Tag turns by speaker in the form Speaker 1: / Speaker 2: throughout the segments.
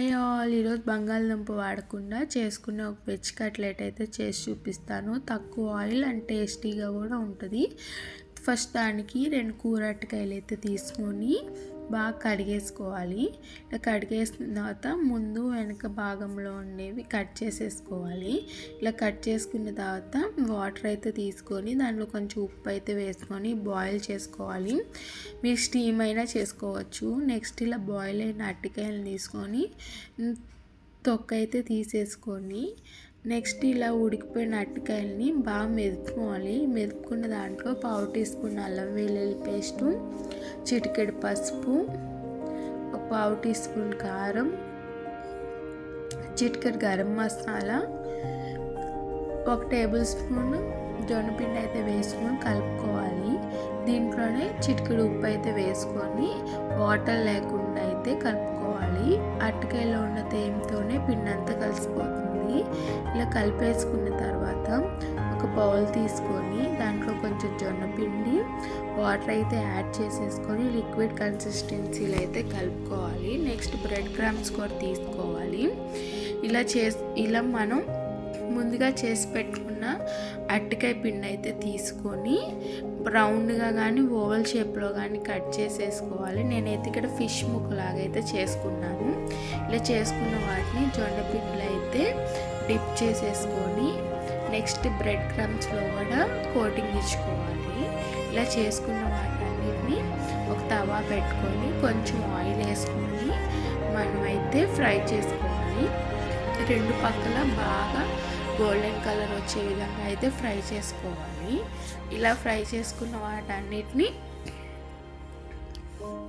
Speaker 1: Hi all ఈరోజు బంగాళదుంప వాడకుండా చేసుకునే ఒక వెజ్ కట్లెట్ అయితే చేసి చూపిస్తాను. తక్కువ ఆయిల్ అండ్ టేస్టీగా కూడా ఉంటుంది. ఫస్ట్ దానికి రెండు కూర అయితే తీసుకొని బాగా కడిగేసుకోవాలి. ఇలా కడిగేసిన తర్వాత ముందు వెనక భాగంలో ఉండేవి కట్ చేసేసుకోవాలి. ఇలా కట్ చేసుకున్న తర్వాత వాటర్ అయితే తీసుకొని దాంట్లో కొంచెం ఉప్పు అయితే వేసుకొని బాయిల్ చేసుకోవాలి. మీరు స్టీమ్ అయినా చేసుకోవచ్చు. నెక్స్ట్ ఇలా బాయిల్ అయిన అట్టికాయలు తీసుకొని తొక్క అయితే తీసేసుకొని నెక్స్ట్ ఇలా ఉడికిపోయిన అరటికాయలని బాగా మెదుపుకోవాలి. మెదుపుకున్న దాంట్లో పావు టీ స్పూన్ అల్లం వెల్లుల్లి పేస్టు చిటికెడు పసుపు ఒక పావు టీ స్పూన్ కారం చిటికెడు గరం మసాలా ఒక టేబుల్ స్పూన్ జొన్నపిండి అయితే వేసుకొని కలుపుకోవాలి. దీంట్లోనే చిటికెడు ఉప్పు అయితే వేసుకొని వాటర్ లేకుండా అయితే కలుపుకోవాలి. అరటికాయలో ఉన్న తేమతోనే పిండి అంతా కలిసిపోతుంది. ఇలా కలిపేసుకున్న తర్వాత ఒక బౌల్ తీసుకొని దాంట్లో కొంచెం జొన్న పిండి వాటర్ అయితే యాడ్ చేసేసుకొని లిక్విడ్ కన్సిస్టెన్సీలో అయితే కలుపుకోవాలి. నెక్స్ట్ బ్రెడ్ క్రామ్స్ కూడా తీసుకోవాలి. ఇలా చేసి ఇలా మనం ముందుగా చేసి పెట్టుకున్న అట్టికాయ పిండి అయితే తీసుకొని రౌండ్గా కానీ ఓవల్ షేప్లో కానీ కట్ చేసేసుకోవాలి. నేనైతే ఇక్కడ ఫిష్ ముక్కలాగా అయితే చేసుకున్నాను. ఇలా చేసుకున్న వాటిని జొండ పిండిలో అయితే డిప్ చేసేసుకొని నెక్స్ట్ బ్రెడ్ క్రమ్స్లో కూడా కోటింగ్ ఇచ్చుకోవాలి. ఇలా చేసుకున్న వాటన్నిటిని ఒక తవా పెట్టుకొని కొంచెం ఆయిల్ వేసుకొని మనమైతే ఫ్రై చేసుకోవాలి. రెండు పక్కల బాగా గోల్డెన్ కలర్ వచ్చే విధంగా అయితే ఫ్రై చేసుకోవాలి. ఇలా ఫ్రై చేసుకున్న వాటన్నిటిని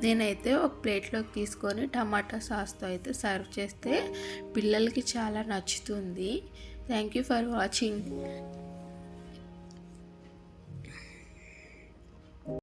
Speaker 1: నేనైతే ఒక ప్లేట్లోకి తీసుకొని టమాటా సాస్తో అయితే సర్వ్ చేస్తే పిల్లలకి చాలా నచ్చుతుంది. Thank you for watching.